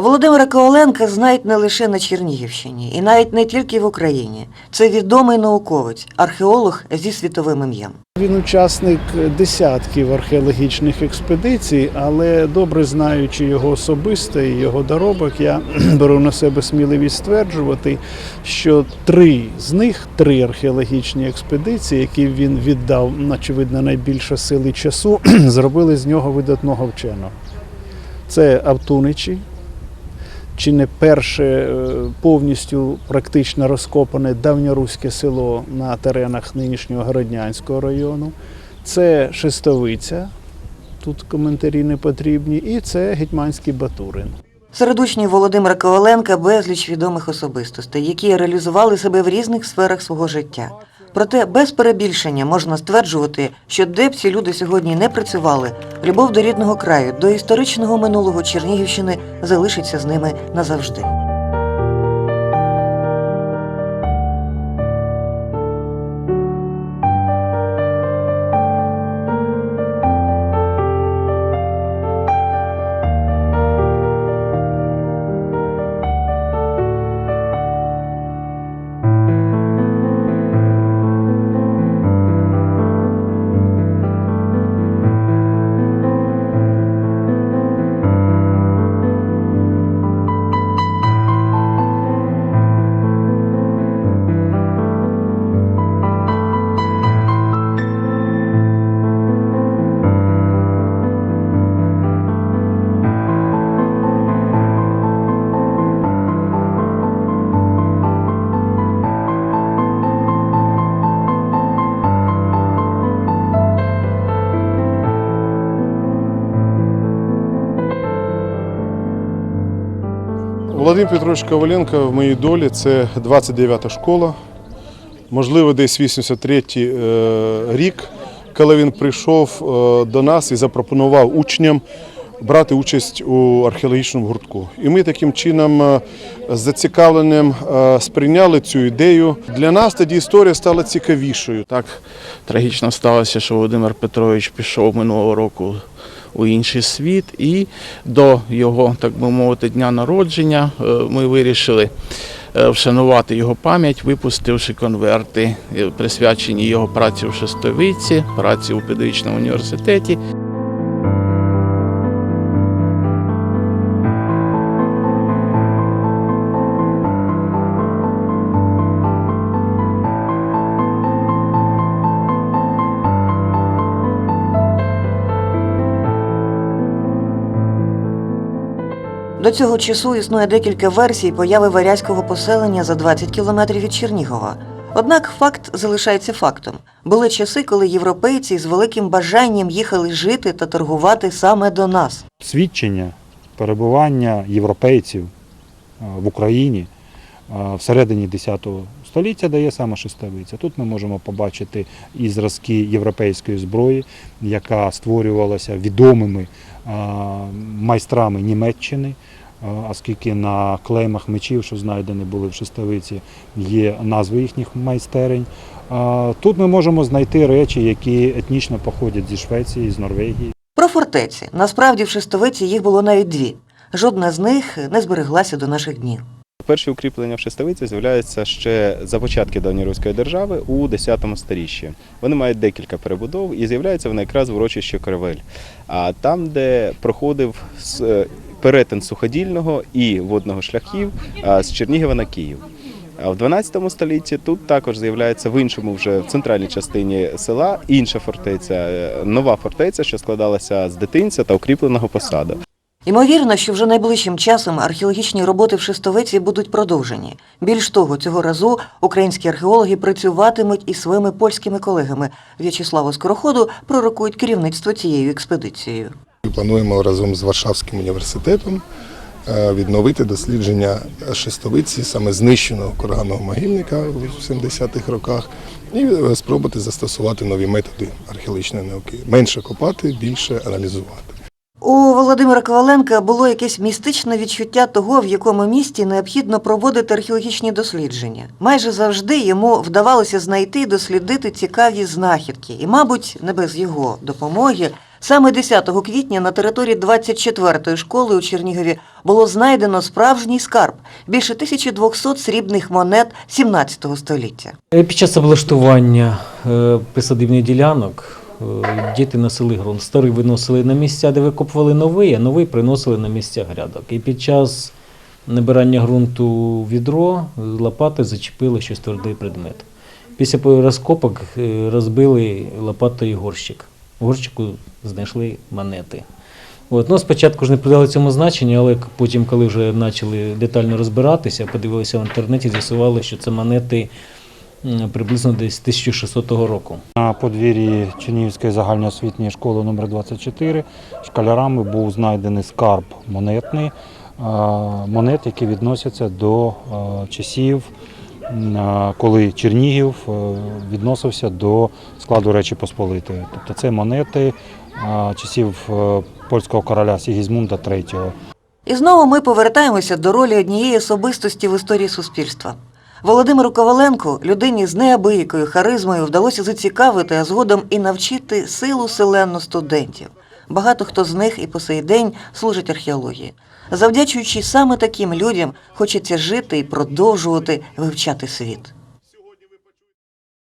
Володимира Коваленка знають не лише на Чернігівщині, і навіть не тільки в Україні. Це відомий науковець, археолог зі світовим ім'ям. Він учасник десятків археологічних експедицій, але добре знаючи його особисто і його доробок, я беру на себе сміливість стверджувати, що три з них, три археологічні експедиції, які він віддав, очевидно, найбільше сили часу, зробили з нього видатного вченого. Це Автуничі, чи не перше е, повністю практично розкопане давньоруське село на теренах нинішнього Городнянського району. Це Шестовиця, тут коментарі не потрібні, і це Гетьманський Батурин. Серед учнів Володимира Коваленка безліч відомих особистостей, які реалізували себе в різних сферах свого життя. Проте без перебільшення можна стверджувати, що де б ці люди сьогодні не працювали, любов до рідного краю, до історичного минулого Чернігівщини залишиться з ними назавжди. Володимир Петрович Коваленко в моїй долі це 29-та школа, можливо, десь 83-й е, рік, коли він прийшов е, до нас і запропонував учням брати участь у археологічному гуртку. І ми таким чином е, з зацікавленням е, сприйняли цю ідею. Для нас тоді історія стала цікавішою. Так трагічно сталося, що Володимир Петрович пішов минулого року у інший світ, і до його, так би мовити, дня народження е, ми вирішили вшанувати його пам'ять, випустивши конверти, присвячені його праці в Шестовиці, праці у педагогічному університеті. До цього часу існує декілька версій появи варязького поселення за 20 кілометрів від Чернігова. Однак факт залишається фактом. Були часи, коли європейці з великим бажанням їхали жити та торгувати саме до нас. свідчення перебування європейців в Україні всередині X століття дає саме Шестовиця. Тут ми можемо побачити і зразки європейської зброї, яка створювалася відомими майстрами Німеччини. Оскільки на клеймах мечів, що знайдені були в Шестовиці, є назви їхніх майстерень. Тут ми можемо знайти речі, які етнічно походять зі Швеції, з Норвегії. Про фортеці. Насправді в Шестовиці їх було навіть дві. Жодна з них не збереглася до наших днів. Перші укріплення в Шестовиці з'являються ще за початки давньоруської держави у 10 сторіччі. Вони мають декілька перебудов і з'являються вони якраз в урочищі Кривель. А там, де проходив е, перетин суходільного і водного шляхів з Чернігова на Київ. В 12 столітті тут також з'являється в іншому, вже в центральній частині села, інша фортеця, е, нова фортеця, що складалася з дитинця та укріпленого посаду. Ймовірно, що вже найближчим часом археологічні роботи в Шестовиці будуть продовжені. Більш того, цього разу українські археологи працюватимуть із своїми польськими колегами. В'ячеславу Скороходу пророкують керівництво цією експедицією. Плануємо разом з Варшавським університетом е, відновити дослідження шестовиці, саме знищеного курганного могильника в 70-х роках, і е, спробувати застосувати нові методи археологічної науки. Менше копати, більше аналізувати. У Володимира Коваленка було якесь містичне відчуття того, в якому місті необхідно проводити археологічні дослідження. Майже завжди йому вдавалося знайти і дослідити цікаві знахідки, і, мабуть, не без його допомоги Саме 10 квітня на території 24-ї школи у Чернігові було знайдено справжній скарб більше 1200 срібних монет 17 століття. Під час облаштування е, присадибних ділянок діти носили ґрунт. Старий виносили на місця, де викопували новий, а новий приносили на місця грядок. І під час набирання ґрунту відро е, лопати зачепили щось твердий предмет. Після розкопок е, розбили лопатою горщик. В горщику знайшли монети. От, ну, спочатку ж не придали цьому значення, але потім, коли вже почали детально розбиратися, подивилися в інтернеті, з'ясували, що це монети приблизно десь 1600 року. На подвір'ї Чернігівської загальноосвітньої школи номер 24 школярами був знайдений скарб монетний, е, монет, які відносяться до е, часів, е, коли Чернігів відносився до складу Речі Посполитої. Тобто це монети часів польського короля Сігізмунда III. І знову ми повертаємося до ролі однієї особистості в історії суспільства. Володимиру Коваленку, людині з неабиякою харизмою, вдалося зацікавити, а згодом і навчити силу селену студентів. Багато хто з них і по сей день служить археології. Завдячуючи саме таким людям, хочеться жити і продовжувати вивчати світ.